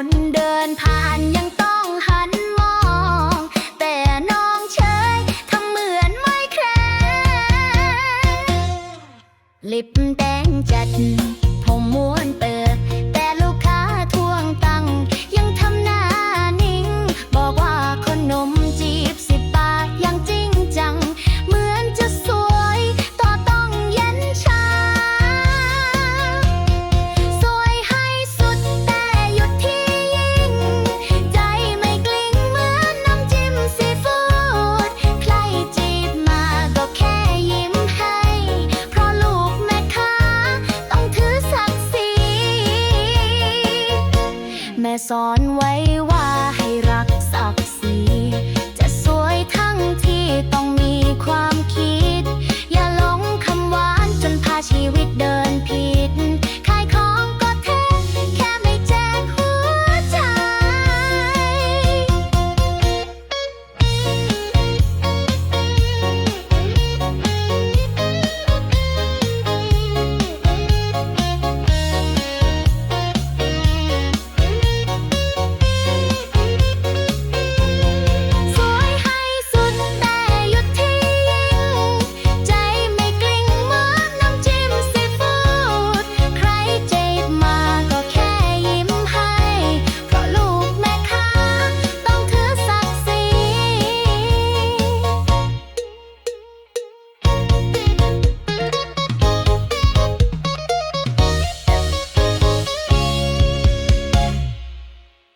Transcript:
คนเดินผ่านยังต้องหันมอง แต่น้องเฉยทำเหมือนไม่แคร์ลิปแดงจัด สอนไว้ว่าให้รักศักดิ์ศรี